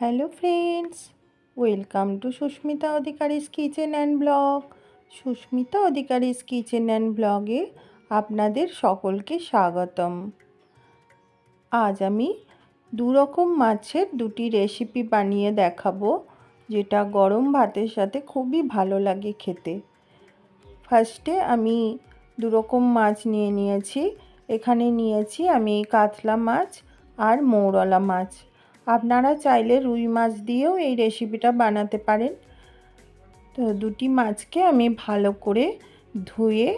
Hello friends, welcome to Susmita Adhikari's kitchen and blog. Susmita Adhikari's kitchen and ব্লগে আপনাদের সকলকে স্বাগতম। আজ আমি দু রকম মাছের দুটি রেসিপি বানিয়ে দেখাবো, যেটা গরম ভাতের সাথে খুবই ভালো লাগে খেতে। ফার্স্টে আমি দু রকম মাছ নিয়ে নিয়েছি। এখানে নিয়েছি আমি কাতলা মাছ আর মৌরলা মাছ। আপনারা চাইলে রুই মাছ দিয়েও এই রেসিপিটা বানাতে পারেন। তো দুটি মাছকে আমি ভালো করে ধুয়ে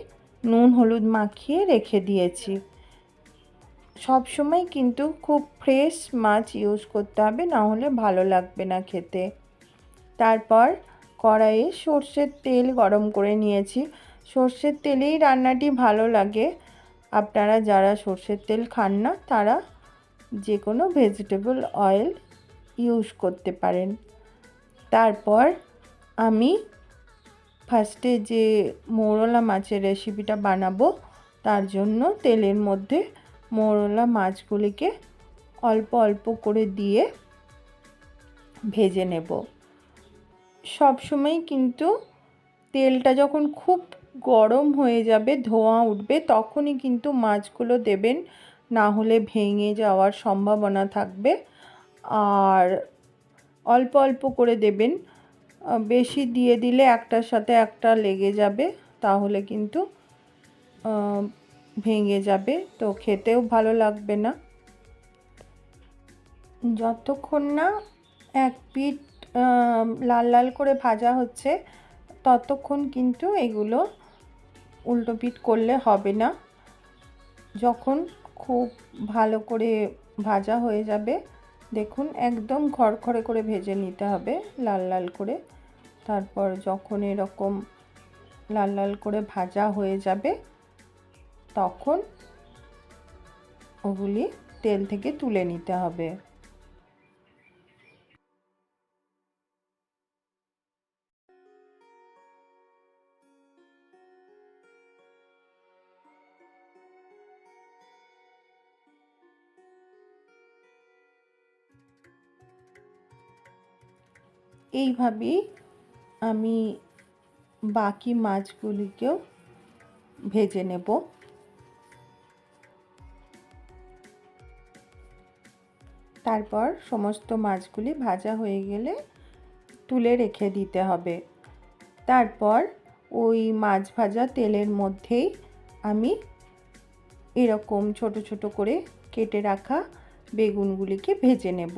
নুন, হলুদ মাখিয়ে রেখে দিয়েছি। সব সময় কিন্তু খুব ফ্রেশ মাছ ইউজ করতে হবে, না হলে ভালো লাগবে না খেতে। তারপর কড়াইয়ে সর্ষের তেল গরম করে নিয়েছি। সর্ষের তেলেই রান্নাটি ভালো লাগে। আপনারা যারা সর্ষের তেল খান না, তারা যে কোনো ভেজিটেবল অয়েল ইউজ করতে পারেন। তারপর আমি ফার্স্টে যে মৌরলা মাছের রেসিপিটা বানাবো, তার জন্য তেলের মধ্যে মৌরলা মাছগুলিকে অল্প অল্প করে দিয়ে ভেজে নেব। সবসময় কিন্তু তেলটা যখন খুব গরম হয়ে যাবে, ধোঁয়া উঠবে, তখনই কিন্তু মাছগুলো দেবেন না হলে ভেঙে যাওয়ার সম্ভাবনা থাকবে। আর অল্প অল্প করে দেবেন। বেশি দিয়ে দিলে একটার সাথে একটা লেগে যাবে, তাহলে কিন্তু ভেঙে যাবে। তো খেতেও ভালো লাগবে না। যতক্ষণ না এক পিঠ লাল লাল করে ভাজা হচ্ছে, ততক্ষণ কিন্তু এগুলো উল্টো পিঠ করলে হবে না। যখন খুব ভালো করে ভাজা হয়ে যাবে। দেখুন, একদম খড়খড়ে করে ভেজে নিতে হবে লাল লাল করে। তারপর যখন এরকম লাল লাল করে ভাজা হয়ে যাবে, তখন ওগুলি তেল থেকে তুলে নিতে হবে। এইভাবেই আমি বাকি মাছগুলিকেও ভেজে নেব। তারপর সমস্ত মাছগুলি ভাজা হয়ে গেলে তুলে রেখে দিতে হবে। তারপর ওই মাছ ভাজা তেলের মধ্যেই আমি এরকম ছোট ছোট করে কেটে রাখা বেগুনগুলিকে ভেজে নেব।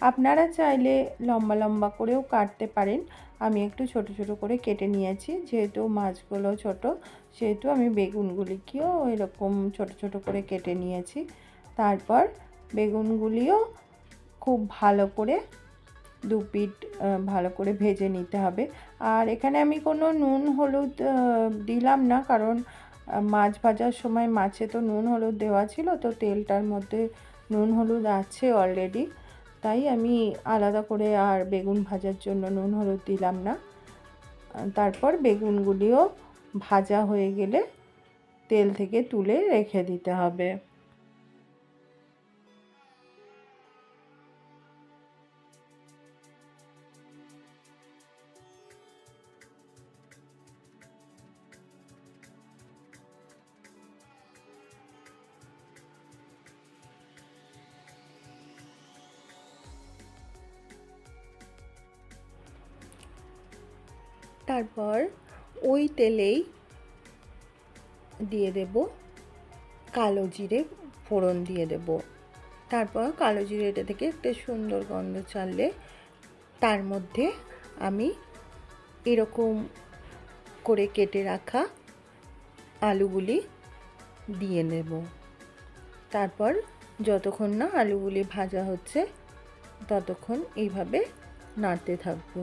আপনারা চাইলে লম্বা লম্বা করেও কাটতে পারেন। আমি একটু ছোট ছোট করে কেটে নিয়েছি। যেহেতু মাছগুলো ছোট, সেহেতু আমি বেগুনগুলিকেও এরকম ছোট ছোট করে কেটে নিয়েছি। তারপর বেগুনগুলিও খুব ভালো করে দু পিট ভালো করে ভেজে নিতে হবে। আর এখানে আমি কোনো নুন, হলুদ দিলাম না, কারণ মাছ ভাজার সময় মাছে তো নুন, হলুদ দেওয়া ছিল, তো তেলটার মধ্যে নুন, হলুদ আছে অলরেডি। তাই আমি আলাদা করে আর বেগুন ভাজার জন্য নুন, হলুদ দিলাম না। তারপর বেগুনগুলিও ভাজা হয়ে গেলে তেল থেকে তুলে রেখে দিতে হবে। তারপর ওই তেলেই দিয়ে দেব কালো জিরে ফোড়ন দিয়ে দেব। তারপর কালো জিরেটা থেকে একটা সুন্দর গন্ধ ছাড়লে তার মধ্যে আমি এরকম করে কেটে রাখা আলুগুলি দিয়ে নেব। তারপর যতক্ষণ না আলুগুলি ভাজা হচ্ছে, ততক্ষণ এইভাবে নাড়তে থাকব।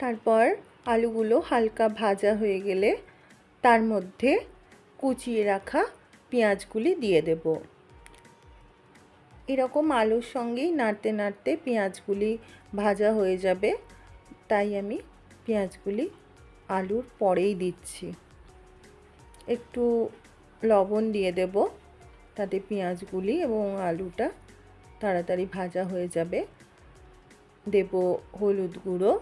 তারপর আলুগুলো হালকা ভাজা হয়ে গেলে তার মধ্যে কুচিয়ে রাখা পেঁয়াজগুলি দিয়ে দেব। এরকম আলুর সঙ্গেই নাড়তে নাড়তে পেঁয়াজগুলি ভাজা হয়ে যাবে, তাই আমি পেঁয়াজগুলি আলুর পরেই দিচ্ছি। একটু লবণ দিয়ে দেব, তাতে পেঁয়াজগুলি এবং আলুটা তাড়াতাড়ি ভাজা হয়ে যাবে। দেব হলুদ গুঁড়ো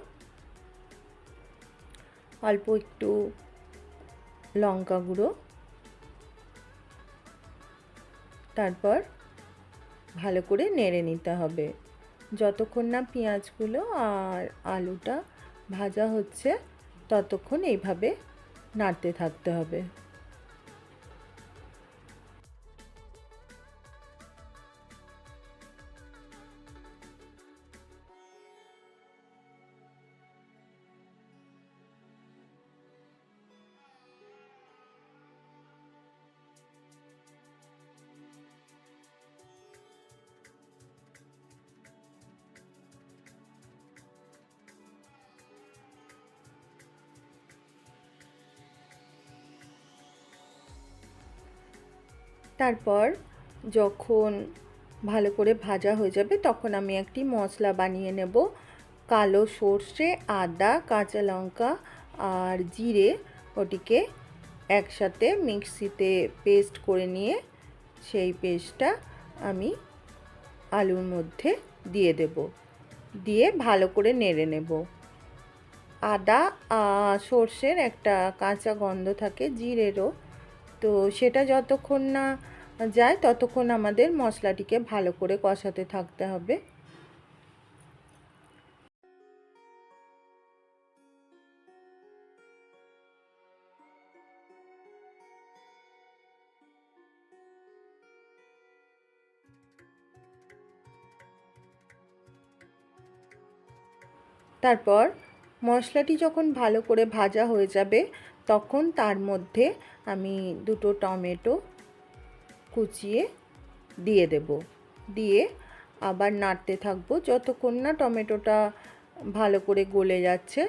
অল্প একটু লঙ্কা গুঁড়ো। তারপর ভালো করে নেড়ে নিতে হবে। যতক্ষণ না পেঁয়াজগুলো আর আলুটা ভাজা হচ্ছে, ততক্ষণ এইভাবে নাড়তে থাকতে হবে। তারপর যখন ভালো করে ভাজা হয়ে যাবে, তখন আমি একটি মশলা বানিয়ে নেব। কালো সর্ষে, আদা, কাঁচা লঙ্কা আর জিরে ওটিকে একসাথে মিক্সিতে পেস্ট করে নিয়ে সেই পেস্টটা আমি আলুর মধ্যে দিয়ে দেব। দিয়ে ভালো করে নেড়ে নেব। আদা সর্ষের একটা কাঁচা গন্ধ থাকে, জিরেরও তো সেটা যতক্ষণ না যায়, ততক্ষণ আমাদের মশলাটিকে ভালো করে কষাতে থাকতে হবে। তারপর মশলাটি যখন ভালো করে ভাজা হয়ে যাবে তখন তার মধ্যে আমি দুটো টমেটো কুচিয়ে দিয়ে দেব। দিয়ে আবার নাড়তে থাকব। যতক্ষণ না টমেটোটা ভালো করে গলে যাচ্ছে,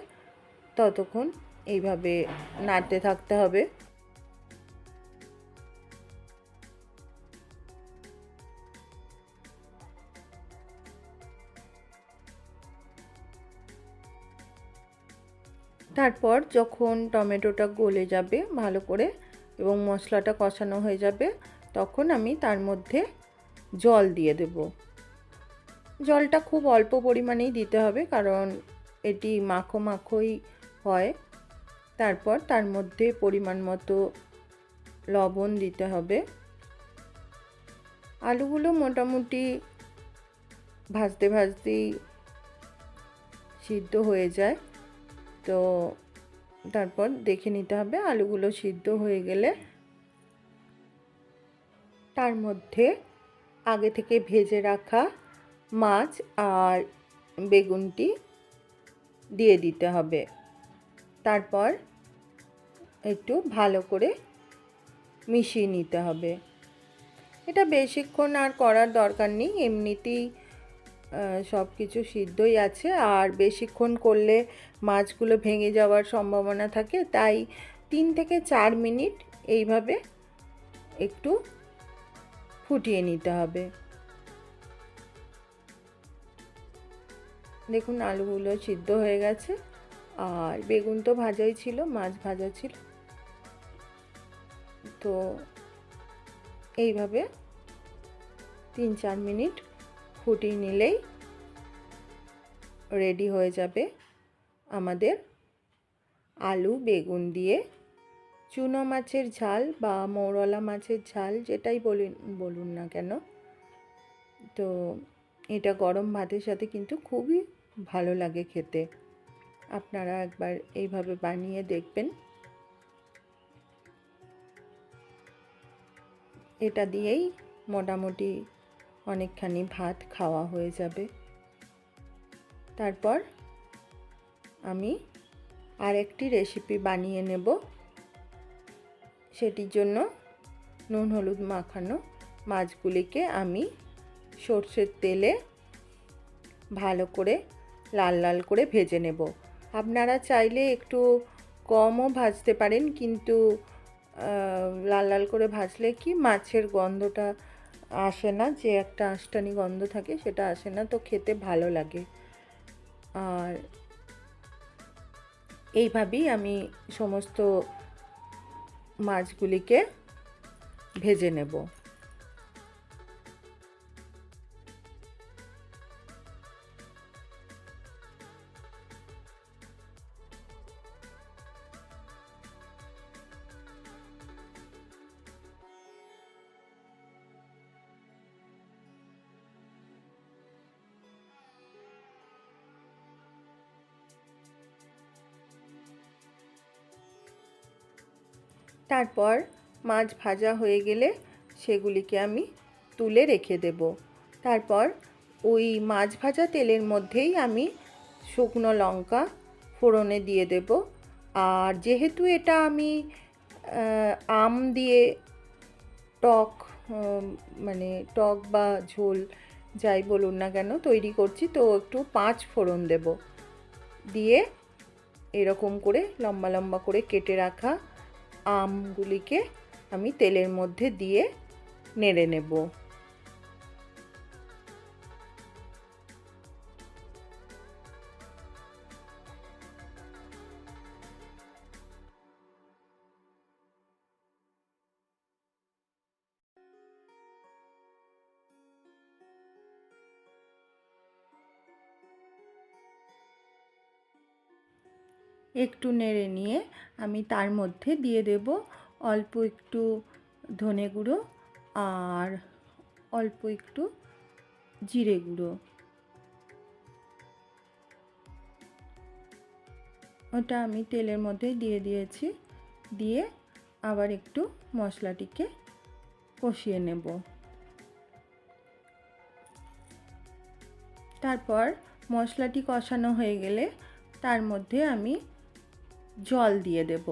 ততক্ষণ এইভাবে নাড়তে থাকতে হবে। তারপর যখন টমেটোটা গলে যাবে ভালো করে এবং মশলাটা কষানো হয়ে যাবে, তখন আমি তার মধ্যে জল দিয়ে দেব। জলটা খুব অল্প পরিমাণেই দিতে হবে কারণ এটি মাখো মাখোই হয়। তারপর তার মধ্যে পরিমাণ মতো লবণ দিতে হবে। আলুগুলো মোটামুটি ভাজতে ভাজতেই সিদ্ধ হয়ে যায়। তো তারপর দেখে নিতে হবে, আলুগুলো সিদ্ধ হয়ে গেলে তার মধ্যে আগে থেকে ভেজে রাখা মাছ আর বেগুনটি দিয়ে দিতে হবে। তারপর একটু ভালো করে মিশিয়ে নিতে হবে। এটা বেশিক্ষণ আর করার দরকার নেই, এমনিতেই সব কিছু সিদ্ধই আছে। আর বেশিক্ষণ করলে মাছগুলো ভেঙে যাওয়ার সম্ভাবনা থাকে। তাই তিন থেকে চার মিনিট এইভাবে একটু ফুটিয়ে নিতে হবে। দেখুন, আলুগুলো সিদ্ধ হয়ে গেছে। আর বেগুন তো ভাজাই ছিল, মাছ ভাজা ছিল। তো এইভাবে তিন চার মিনিট ফুটিয়ে নিলেই রেডি হয়ে যাবে আমাদের আলু, বেগুন দিয়ে। চুনো মাছের ঝাল বা মৌরলা মাছের ঝাল যেটাই বলুন বলুন না কেন। তো এটা গরম ভাতের সাথে কিন্তু খুবই ভালো লাগে খেতে। আপনারা একবার এইভাবে বানিয়ে দেখবেন। এটা দিয়েই মোটামুটি অনেকখানি ভাত খাওয়া হয়ে যাবে। তারপর আমি আরেকটি রেসিপি বানিয়ে নেব। সেটির জন্য নুন হলুদ মাখানো মাছগুলিকে আমি সর্ষের তেলে ভালো করে লাল লাল করে ভেজে নেব। আপনারা চাইলে একটু কমও ভাজতে পারেন, কিন্তু লাল লাল করে ভাজলে কি মাছের গন্ধটা আসে না, যে একটা আষ্টানি গন্ধ থাকে সেটা আসে না, তো খেতে ভালো লাগে। আর এইভাবেই আমি সমস্ত মাছগুলিকে ভেজে নেব। তারপর মাছ ভাজা হয়ে গেলে সেগুলিকে আমি তুলে রেখে দেব। তারপর ওই মাছ ভাজা তেলের মধ্যেই আমি শুকনো লঙ্কা ফোড়নে দিয়ে দেব। আর যেহেতু এটা আমি আম দিয়ে টক মানে টক বা ঝোল যাই বলুন না কেন তৈরি করছি, তো একটু পাঁচ ফোড়ন দেব। দিয়ে এরকম করে লম্বা লম্বা করে কেটে রাখা আমগুলিকে আমি তেলের মধ্যে দিয়ে নেড়ে নেব। একটু নেড়ে নিয়ে আমি তার মধ্যে দিয়ে দেব অল্প একটু ধনে গুঁড়ো আর অল্প একটু জিরে গুঁড়ো। ওটা আমি তেলের মধ্যে দিয়ে দিয়েছি, দিয়ে আবার একটু মশলাটিকে কষিয়ে নেব। তারপর মশলাটি কষানো হয়ে গেলে তার মধ্যে আমি জল দিয়ে দেব।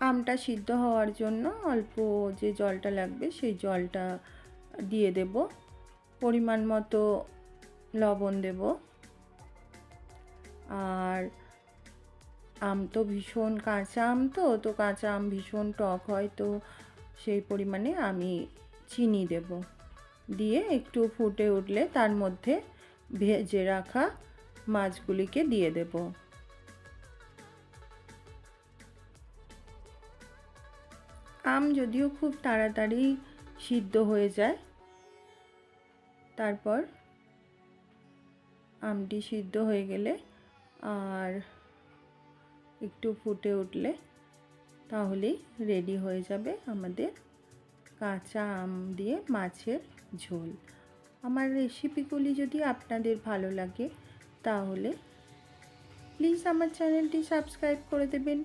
আমটা সিদ্ধ হওয়ার জন্য অল্প যে জলটা লাগবে সেই জলটা দিয়ে দেব। পরিমাণ মতো লবণ দেব। আর আম তো ভীষণ কাঁচা আম তো তো কাঁচা আম ভীষণ টক হয় তো সেই পরিমাণে আমি চিনি দেব। দিয়ে একটু ফুটে উঠলে তার মধ্যে ভেজে রাখা মাছগুলিকে দিয়ে দেব। আম যদিও খুব তাড়াতাড়ি সিদ্ধ হয়ে যায়, তারপর আমটি সিদ্ধ হয়ে গেলে আর একটু ফুটে উঠলে তাহলেই রেডি হয়ে যাবে আমাদের কাঁচা আম দিয়ে মাছের ঝোল। আমার রেসিপিগুলি যদি আপনাদের ভালো লাগে তাহলে প্লিজ আমার চ্যানেলটি সাবস্ক্রাইব করে দেবেন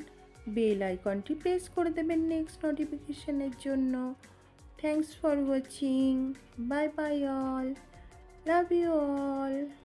বেল আইকনটি প্রেস করে দেবেন নেক্সট নোটিফিকেশানের জন্য। Thanks for watching bye bye all love you all